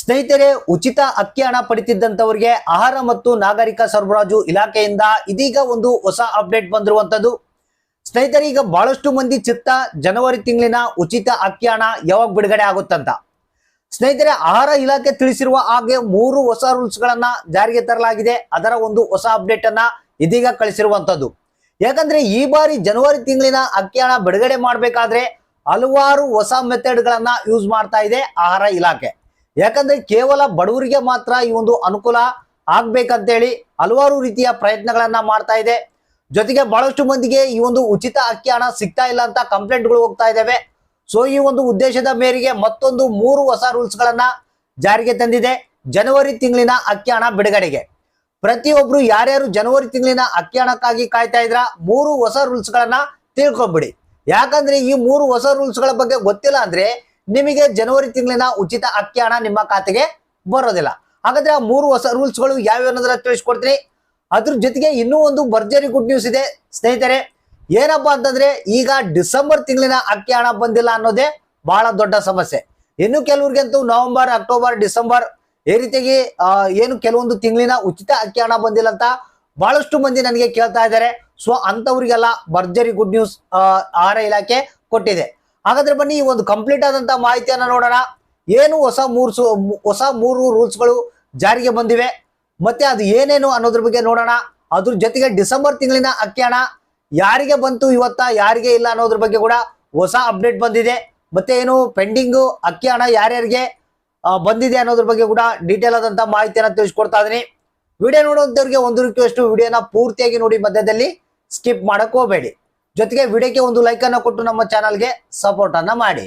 ಸ್ನೇಹಿತರೆ, ಉಚಿತ ಅಕ್ಕಿ ಹಣ ಪಡಿತಿದ್ದಂತವರಿಗೆ ಆಹಾರ ಮತ್ತು ನಾಗರಿಕ ಸರಬರಾಜು ಇಲಾಖೆಯಿಂದ ಇದೀಗ ಒಂದು ಹೊಸ ಅಪ್ಡೇಟ್ ಬಂದಿರುವಂತದ್ದು ಸ್ನೇಹಿತರೆ, ಈಗ ಬಹಳಷ್ಟು ಮಂದಿ ಚಿತ್ತ ಜನವರಿ ತಿಂಗಳಿನ ಉಚಿತ ಅಕ್ಕಿ ಹಣ ಯಾವಾಗ ಬಿಡುಗಡೆ ಆಗುತ್ತಂತ. ಸ್ನೇಹಿತರೆ, ಆಹಾರ ಇಲಾಖೆ ತಿಳಿಸಿರುವ ಹಾಗೆ ಮೂರು ಹೊಸ ರೂಲ್ಸ್ ಗಳನ್ನ ಜಾರಿಗೆ ತರಲಾಗಿದೆ. ಅದರ ಒಂದು ಹೊಸ ಅಪ್ಡೇಟ್ ಅನ್ನ ಇದೀಗ ಕಳಿಸಿರುವಂತದ್ದು ಯಾಕಂದ್ರೆ, ಈ ಬಾರಿ ಜನವರಿ ತಿಂಗಳಿನ ಅಕ್ಕಿ ಹಣ ಬಿಡುಗಡೆ ಮಾಡಬೇಕಾದ್ರೆ ಹಲವಾರು ಹೊಸ ಮೆಥಡ್ ಗಳನ್ನ ಯೂಸ್ ಮಾಡ್ತಾ ಇದೆ ಆಹಾರ ಇಲಾಖೆ. ಯಾಕಂದ್ರೆ ಕೇವಲ ಬಡವರಿಗೆ ಮಾತ್ರ ಈ ಒಂದು ಅನುಕೂಲ ಆಗ್ಬೇಕಂತೇಳಿ ಹಲವಾರು ರೀತಿಯ ಪ್ರಯತ್ನಗಳನ್ನ ಮಾಡ್ತಾ ಇದೆ. ಜೊತೆಗೆ ಬಹಳಷ್ಟು ಮಂದಿಗೆ ಈ ಒಂದು ಉಚಿತ ಅಕ್ಕಿ ಹಣ ಸಿಗ್ತಾ ಇಲ್ಲ ಅಂತ ಕಂಪ್ಲೇಂಟ್ಗಳು ಹೋಗ್ತಾ ಇದ್ದಾವೆ ಸೊ, ಈ ಒಂದು ಉದ್ದೇಶದ ಮೇರೆಗೆ ಮತ್ತೊಂದು ಮೂರು ಹೊಸ ರೂಲ್ಸ್ ಗಳನ್ನ ಜಾರಿಗೆ ತಂದಿದೆ ಜನವರಿ ತಿಂಗಳಿನ ಅಕ್ಕಿ ಹಣ ಬಿಡುಗಡೆಗೆ. ಪ್ರತಿಯೊಬ್ರು ಯಾರ್ಯಾರು ಜನವರಿ ತಿಂಗಳಿನ ಅಕ್ಕಿ ಹಣಕ್ಕಾಗಿ ಕಾಯ್ತಾ ಇದ್ರ, ಮೂರು ಹೊಸ ರೂಲ್ಸ್ ಗಳನ್ನ ತಿಳ್ಕೊಂಬಿಡಿ. ಯಾಕಂದ್ರೆ ಈ ಮೂರು ಹೊಸ ರೂಲ್ಸ್ಗಳ ಬಗ್ಗೆ ಗೊತ್ತಿಲ್ಲ ಅಂದ್ರೆ ನಿಮಗೆ ಜನವರಿ ತಿಂಗಳಿನ ಉಚಿತ ಅಕ್ಕಿ ಹಣ ನಿಮ್ಮ ಖಾತೆಗೆ ಬರೋದಿಲ್ಲ. ಹಾಗಾದ್ರೆ ಆ ಮೂರು ಹೊಸ ರೂಲ್ಸ್ಗಳು ಯಾವ್ಯಾವ ತಿಳಿಸ್ಕೊಡ್ತೀನಿ. ಅದ್ರ ಜೊತೆಗೆ ಇನ್ನೂ ಒಂದು ಭರ್ಜರಿ ಗುಡ್ ನ್ಯೂಸ್ ಇದೆ. ಸ್ನೇಹಿತರೆ, ಏನಪ್ಪಾ ಅಂತಂದ್ರೆ ಈಗ ಡಿಸೆಂಬರ್ ತಿಂಗಳಿನ ಅಕ್ಕಿ ಹಣ ಬಂದಿಲ್ಲ ಅನ್ನೋದೇ ಬಹಳ ದೊಡ್ಡ ಸಮಸ್ಯೆ. ಇನ್ನು ಕೆಲವ್ರಿಗಂತೂ ನವೆಂಬರ್, ಅಕ್ಟೋಬರ್, ಡಿಸೆಂಬರ್ ಈ ರೀತಿಯಾಗಿ ಏನು ಕೆಲವೊಂದು ತಿಂಗಳಿನ ಉಚಿತ ಅಕ್ಕಿ ಹಣ ಬಂದಿಲ್ಲ ಅಂತ ಬಹಳಷ್ಟು ಮಂದಿ ನನಗೆ ಕೇಳ್ತಾ ಇದ್ದಾರೆ. ಸೊ ಅಂತವರಿಗೆಲ್ಲ ಭರ್ಜರಿ ಗುಡ್ ನ್ಯೂಸ್ ಆಹಾರ ಇಲಾಖೆ ಕೊಟ್ಟಿದೆ. ಹಾಗಾದ್ರೆ ಬನ್ನಿ, ಈ ಒಂದು ಕಂಪ್ಲೀಟ್ ಆದಂತ ಮಾಹಿತಿಯನ್ನ ನೋಡೋಣ. ಏನು ಹೊಸ ಮೂರು ಹೊಸ ಮೂರು ರೂಲ್ಸ್ಗಳು ಜಾರಿಗೆ ಬಂದಿವೆ. ಮತ್ತೆ ಅದು ಏನೇನು ಅನ್ನೋದ್ರ ಬಗ್ಗೆ ನೋಡೋಣ. ಅದ್ರ ಜೊತೆಗೆ ಡಿಸೆಂಬರ್ ತಿಂಗಳಿನ ಅಕ್ಕಿ ಹಣ ಯಾರಿಗೆ ಬಂತು ಇವತ್ತ, ಯಾರಿಗೆ ಇಲ್ಲ ಅನ್ನೋದ್ರ ಬಗ್ಗೆ ಕೂಡ ಹೊಸ ಅಪ್ಡೇಟ್ ಬಂದಿದೆ. ಮತ್ತೆ ಏನು ಪೆಂಡಿಂಗು ಅಕ್ಕಿ ಹಣ ಯಾರ್ಯಾರಿಗೆ ಬಂದಿದೆ ಅನ್ನೋದ್ರ ಬಗ್ಗೆ ಕೂಡ ಡೀಟೇಲ್ ಆದಂತ ಮಾಹಿತಿಯನ್ನ ತಿಳಿಸ್ಕೊಡ್ತಾ ಇದೀನಿ ವಿಡಿಯೋ ನೋಡುವಂತವ್ರಿಗೆ ಒಂದು ರಿಕ್ವೆಸ್ಟ್ ವಿಡಿಯೋನ ಪೂರ್ತಿಯಾಗಿ ನೋಡಿ ಮಧ್ಯದಲ್ಲಿ ಸ್ಕಿಪ್ ಮಾಡಕ್ ಹೋಗಬೇಡಿ. ಜೊತೆಗೆ ವಿಡಿಯೋಕ್ಕೆ ಒಂದು ಲೈಕ್ ಅನ್ನು ಕೊಟ್ಟು ನಮ್ಮ ಚಾನಲ್ಗೆ ಸಪೋರ್ಟ್ ಅನ್ನ ಮಾಡಿ.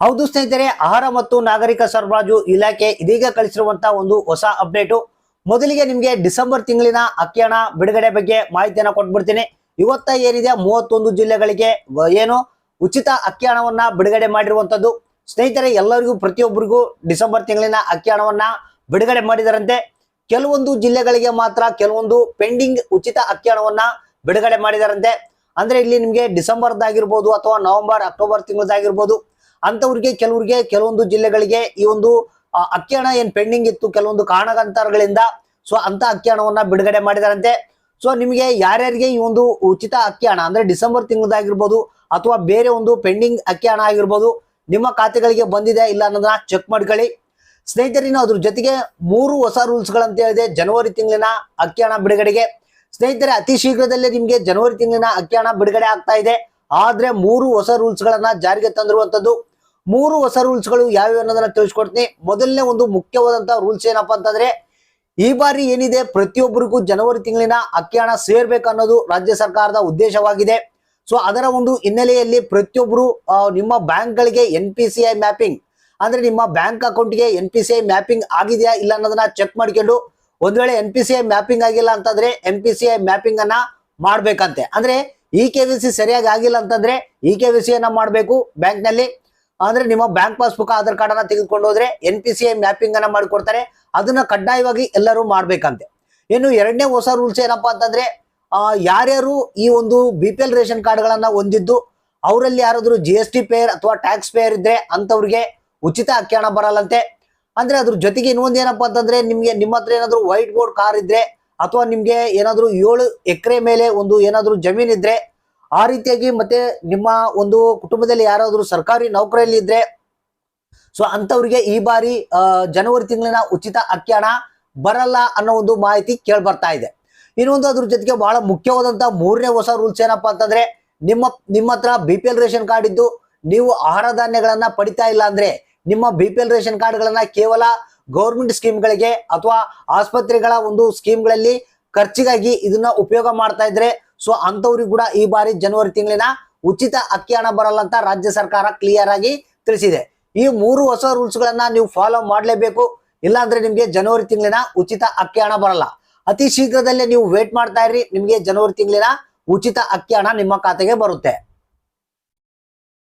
ಹೌದು ಸ್ನೇಹಿತರೆ, ಆಹಾರ ಮತ್ತು ನಾಗರಿಕ ಸರಬರಾಜು ಇಲಾಖೆ ಇದೀಗ ಕಳಿಸಿರುವಂತಹ ಒಂದು ಹೊಸ ಅಪ್ಡೇಟು ಮೊದಲಿಗೆ ನಿಮಗೆ ಡಿಸೆಂಬರ್ ತಿಂಗಳಿನ ಅಕ್ಕಿ ಹಣ ಬಿಡುಗಡೆ ಬಗ್ಗೆ ಮಾಹಿತಿಯನ್ನು ಕೊಟ್ಬಿಡ್ತೀನಿ. ಇವತ್ತ ಏನಿದೆ ಮೂವತ್ತೊಂದು ಜಿಲ್ಲೆಗಳಿಗೆ ಏನು ಉಚಿತ ಅಕ್ಕಿ ಹಣವನ್ನ ಬಿಡುಗಡೆ ಮಾಡಿರುವಂತದ್ದು. ಸ್ನೇಹಿತರೆ, ಎಲ್ಲರಿಗೂ ಪ್ರತಿಯೊಬ್ಬರಿಗೂ ಡಿಸೆಂಬರ್ ತಿಂಗಳಿನ ಅಕ್ಕಿ ಹಣವನ್ನ ಬಿಡುಗಡೆ ಮಾಡಿದರಂತೆ. ಕೆಲವೊಂದು ಜಿಲ್ಲೆಗಳಿಗೆ ಮಾತ್ರ ಕೆಲವೊಂದು ಪೆಂಡಿಂಗ್ ಉಚಿತ ಅಕ್ಕಿ ಹಣವನ್ನ ಬಿಡುಗಡೆ ಮಾಡಿದಾರಂತೆ. ಅಂದ್ರೆ ಇಲ್ಲಿ ನಿಮಗೆ ಡಿಸೆಂಬರ್ದಾಗಿರ್ಬೋದು ಅಥವಾ ನವೆಂಬರ್, ಅಕ್ಟೋಬರ್ ತಿಂಗಳದಾಗಿರ್ಬೋದು ಅಂತವ್ರಿಗೆ ಕೆಲವರಿಗೆ ಕೆಲವೊಂದು ಜಿಲ್ಲೆಗಳಿಗೆ ಈ ಒಂದು ಅಕ್ಕಿ ಹಣ ಏನ್ ಪೆಂಡಿಂಗ್ ಇತ್ತು, ಕೆಲವೊಂದು ಕಾರಣಗಂತರಗಳಿಂದ ಸೊ ಅಂತ ಅಕ್ಕಿ ಹಣವನ್ನ ಬಿಡುಗಡೆ ಮಾಡಿದಾರಂತೆ. ಸೊ ನಿಮಗೆ ಯಾರ್ಯಾರಿಗೆ ಈ ಒಂದು ಉಚಿತ ಅಕ್ಕಿ ಹಣ ಅಂದ್ರೆ ಡಿಸೆಂಬರ್ ತಿಂಗಳದಾಗಿರ್ಬೋದು ಅಥವಾ ಬೇರೆ ಒಂದು ಪೆಂಡಿಂಗ್ ಅಕ್ಕಿ ಹಣ ಆಗಿರ್ಬೋದು ನಿಮ್ಮ ಖಾತೆಗಳಿಗೆ ಬಂದಿದೆ ಇಲ್ಲ ಅನ್ನೋದನ್ನ ಚೆಕ್ ಮಾಡ್ಕೊಳ್ಳಿ. ಸ್ನೇಹಿತರಿನ ಅದ್ರ ಜೊತೆಗೆ ಮೂರು ಹೊಸ ರೂಲ್ಸ್ ಗಳಂತ ಹೇಳಿದೆ. ಜನವರಿ ತಿಂಗಳಿನ ಅಕ್ಕಿ ಹಣ ಬಿಡುಗಡೆಗೆ ಸ್ನೇಹಿತರೆ, ಅತಿ ಶೀಘ್ರದಲ್ಲೇ ನಿಮ್ಗೆ ಜನವರಿ ತಿಂಗಳಿನ ಅಕ್ಕಿ ಬಿಡುಗಡೆ ಆಗ್ತಾ ಇದೆ. ಆದ್ರೆ ಮೂರು ಹೊಸ ರೂಲ್ಸ್ ಗಳನ್ನ ಜಾರಿಗೆ ತಂದಿರುವಂತದ್ದು. ಮೂರು ಹೊಸ ರೂಲ್ಸ್ಗಳು ಯಾವ್ಯಾವ ಅನ್ನೋದನ್ನ ತಿಳಿಸ್ಕೊಡ್ತೀನಿ. ಮೊದಲನೇ ಒಂದು ಮುಖ್ಯವಾದಂತ ರೂಲ್ಸ್ ಏನಪ್ಪಾ ಅಂತಂದ್ರೆ, ಈ ಬಾರಿ ಏನಿದೆ, ಪ್ರತಿಯೊಬ್ಬರಿಗೂ ಜನವರಿ ತಿಂಗಳಿನ ಅಕ್ಕಿ ಸೇರ್ಬೇಕು ಅನ್ನೋದು ರಾಜ್ಯ ಸರ್ಕಾರದ ಉದ್ದೇಶವಾಗಿದೆ. ಸೊ ಅದರ ಒಂದು ಹಿನ್ನೆಲೆಯಲ್ಲಿ ಪ್ರತಿಯೊಬ್ಬರು ನಿಮ್ಮ ಬ್ಯಾಂಕ್ ಗಳಿಗೆ N P C I mapping ಅಂದ್ರೆ ನಿಮ್ಮ ಬ್ಯಾಂಕ್ ಅಕೌಂಟ್ಗೆ N P C I mapping ಆಗಿದೆಯಾ ಇಲ್ಲ ಅನ್ನೋದನ್ನ ಚೆಕ್ ಮಾಡ್ಕೊಂಡು ಒಂದ್ ವೇಳೆ N P C I mapping ಆಗಿಲ್ಲ ಅಂತಂದ್ರೆ N P C I mapping ಅನ್ನ ಮಾಡ್ಬೇಕಂತೆ. ಅಂದ್ರೆ ಇ ಕೆ ವಿ ಸಿ ಸರಿಯಾಗಿ ಆಗಿಲ್ಲ ಅಂತಂದ್ರೆ ಇ ಕೆ ವಿ ಸಿ ಅನ್ನ ಮಾಡಬೇಕು ಬ್ಯಾಂಕ್ನಲ್ಲಿ ಅಂದ್ರೆ ನಿಮ್ಮ ಬ್ಯಾಂಕ್ ಪಾಸ್ಬುಕ್ ಆಧಾರ್ ಕಾರ್ಡ್ ಅನ್ನ ತೆಗೆದುಕೊಂಡು ಹೋದ್ರೆ N P C I mapping ಅನ್ನ ಮಾಡಿಕೊಡ್ತಾರೆ. ಅದನ್ನ ಕಡ್ಡಾಯವಾಗಿ ಎಲ್ಲರೂ ಮಾಡ್ಬೇಕಂತೆ. ಇನ್ನು ಎರಡನೇ ಹೊಸ ರೂಲ್ಸ್ ಏನಪ್ಪಾ ಅಂತಂದ್ರೆ ಆ, ಯಾರ್ಯಾರು ಈ ಒಂದು ಬಿ ಪಿ ಎಲ್ ರೇಷನ್ ಕಾರ್ಡ್ಗಳನ್ನ ಹೊಂದಿದ್ದು ಅವರಲ್ಲಿ ಯಾರಾದ್ರೂ ಜಿ ಎಸ್ ಟಿ ಪೇಯರ್ ಅಥವಾ ಟ್ಯಾಕ್ಸ್ ಪೇಯರ್ ಇದ್ರೆ ಅಂತವ್ರಿಗೆ ಉಚಿತ ಅಕ್ಕಿ ಹಣ ಬರಲ್ಲಂತೆ. ಅಂದ್ರೆ ಅದ್ರ ಜೊತೆಗೆ ಇನ್ನೊಂದು ಏನಪ್ಪಾ ಅಂತಂದ್ರೆ ನಿಮ್ಗೆ ನಿಮ್ಮ ಹತ್ರ ಏನಾದ್ರು ವೈಟ್ ಬೋರ್ಡ್ ಕಾರ್ ಇದ್ರೆ ಅಥವಾ ನಿಮ್ಗೆ ಏನಾದ್ರು ಏಳು ಎಕರೆ ಮೇಲೆ ಒಂದು ಏನಾದ್ರು ಜಮೀನ್ ಇದ್ರೆ ಆ ರೀತಿಯಾಗಿ ಮತ್ತೆ ನಿಮ್ಮ ಒಂದು ಕುಟುಂಬದಲ್ಲಿ ಯಾರಾದ್ರೂ ಸರ್ಕಾರಿ ನೌಕರಿಯಲ್ಲಿ ಇದ್ರೆ ಸೊ ಅಂತವ್ರಿಗೆ ಈ ಬಾರಿ ಜನವರಿ ತಿಂಗಳಿನ ಉಚಿತ ಅಕ್ಕಿ ಬರಲ್ಲ ಅನ್ನೋ ಒಂದು ಮಾಹಿತಿ ಕೇಳಿ ಬರ್ತಾ ಇದೆ. ಇನ್ನೊಂದು ಅದ್ರ ಜೊತೆಗೆ ಬಹಳ ಮುಖ್ಯವಾದಂತ ಮೂರನೇ ಹೊಸ ರೂಲ್ಸ್ ಏನಪ್ಪಾ ಅಂತಂದ್ರೆ ನಿಮ್ಮ ನಿಮ್ಮ ಹತ್ರ B P L ration card ಇದ್ದು ನೀವು ಆಹಾರ ಧಾನ್ಯಗಳನ್ನ ಪಡಿತಾ ಇಲ್ಲ ಅಂದ್ರೆ ನಿಮ್ಮ ಬಿ ಪಿ ಎಲ್ ರೇಷನ್ ಕಾರ್ಡ್ಗಳನ್ನ ಕೇವಲ ಗೌರ್ಮೆಂಟ್ ಸ್ಕೀಮ್ಗಳಿಗೆ ಅಥವಾ ಆಸ್ಪತ್ರೆಗಳ ಒಂದು ಸ್ಕೀಮ್ಗಳಲ್ಲಿ ಖರ್ಚಿಗಾಗಿ ಇದನ್ನ ಉಪಯೋಗ ಮಾಡ್ತಾ ಇದ್ರೆ, ಸೊ ಅಂತವ್ರಿಗೆ ಕೂಡ ಈ ಬಾರಿ ಜನವರಿ ತಿಂಗಳಿನ ಉಚಿತ ಅಕ್ಕಿ ಹಣ ಬರಲ್ಲ ಅಂತ ರಾಜ್ಯ ಸರ್ಕಾರ ಕ್ಲಿಯರ್ ಆಗಿ ತಿಳಿಸಿದೆ. ಈ ಮೂರು ಹೊಸ ರೂಲ್ಸ್ ಗಳನ್ನ ನೀವು ಫಾಲೋ ಮಾಡಲೇಬೇಕು. ಇಲ್ಲಾಂದ್ರೆ ನಿಮ್ಗೆ ಜನವರಿ ತಿಂಗಳಿನ ಉಚಿತ ಅಕ್ಕಿ ಹಣ ಬರಲ್ಲ. ಅತಿ ಶೀಘ್ರದಲ್ಲೇ ನೀವು ವೇಟ್ ಮಾಡ್ತಾ ಇರಿ ನಿಮ್ಗೆ ಜನವರಿ ತಿಂಗಳಿನ ಉಚಿತ ಅಕ್ಕಿ ಹಣ ನಿಮ್ಮ ಖಾತೆಗೆ ಬರುತ್ತೆ.